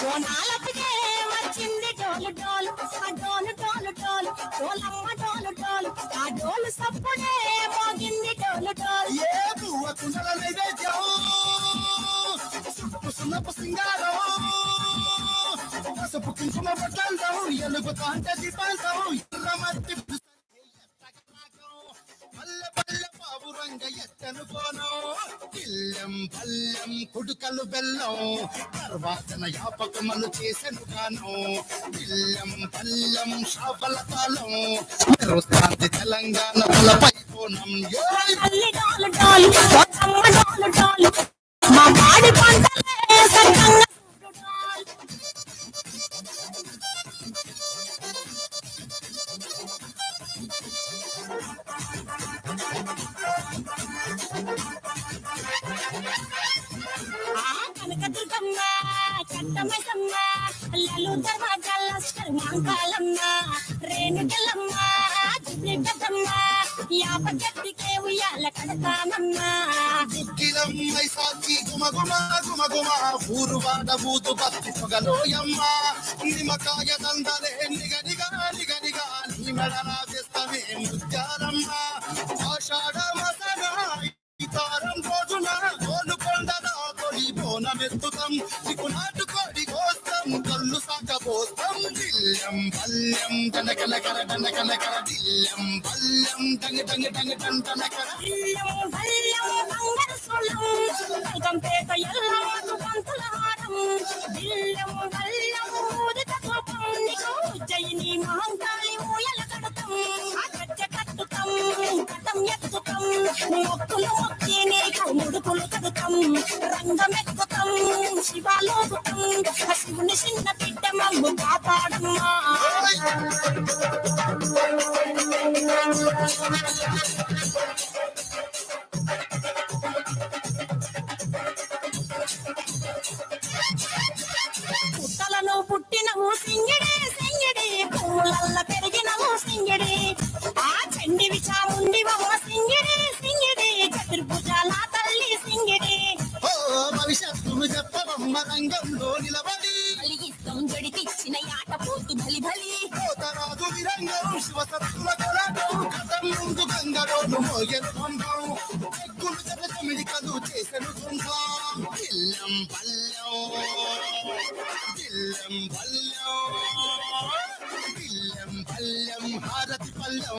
బోనాలప్పుడే వచ్చింది డోలు డోలు ఆ డోలు డోలు డోలు డోలమ్మ డోలు డోలు ఆ డోలు సప్పుడే మోగింది డోలు డోలు. ఏ పువ్వ కుండల నైవేద్యం సుప్పు సున్నపు సింగారం. పసుపు కుంకుమ బొట్లందం. ఎలుగు తాంటే దీపాంతం. ఎర్రమట్టి పల్లె పల్లె పావురంగ ఎత్తను కోనం బెల్లం బల్లం కుడుకలు బెల్లం. తర్వాతన యాపకమలు చేసెను గానం. ఇల్లెం బల్లం షాపల కాలం మెరుస్తాంది తెలంగాణ పై కోణం ఆ కనకదుర్గమ్మ చట్టమైసమ్మ లలు దర్వాజాల లస్కర్ మాంకాలమ్మ రేణుగలమ్మ జిబ్రిగదమ్మ యాప గట్టికే ఉయ్యాల కడతానమ్మ. దుఃఖిలమ్మై సాక్షి గుమ గుమ గుమ గుమ ఊరువాడ బూతు బత్తి పొగలోయమ్మ. నిమకాయ దందలే నిగ నిగ నిగ నిగ నీ మెడన చేస్తమే ముత్యాలమ్మ. ఆషాఢ మసన బోనమెత్తుతాం చిక్కు నాటు కొడి కోస్తాం. కళ్ళు సాక పోస్తాం. దిల్లం పల్లెం కనకన కర కనకన కర. దిల్లం పల్లెం టంగ టంగ టంగ టంగ టనకర కర. బల్లం బంగారు మహంకాళి ఊయల కడతాం. కచ్చ కట్టుతాం. కటం ఎత్తుతాం. మొక్కులు మొక్కి రంగం ముడుపులు శివలోకం శివుని చిన్న బిడ్డ మమ్ము కాపాడమ్మా. పుట్టలను పుట్టినవు సింగిడే సింగిడే పూలల్ల పెరిగినవు సింగిడి. నిలబడి. కలిగిద్దాం జడికిచ్చిన ఆట పోతు బలి బలి పోతరాజు విరంగం శివసత్తుల కళాటం కథం ముందు గంగరోలు మోయను పంపం ఎక్కులు జన తమిళికలు చేసను సొంతం పిల్లం పల్లం పిల్లం పల్లం పిల్లం పల్లం హారతి పల్లం.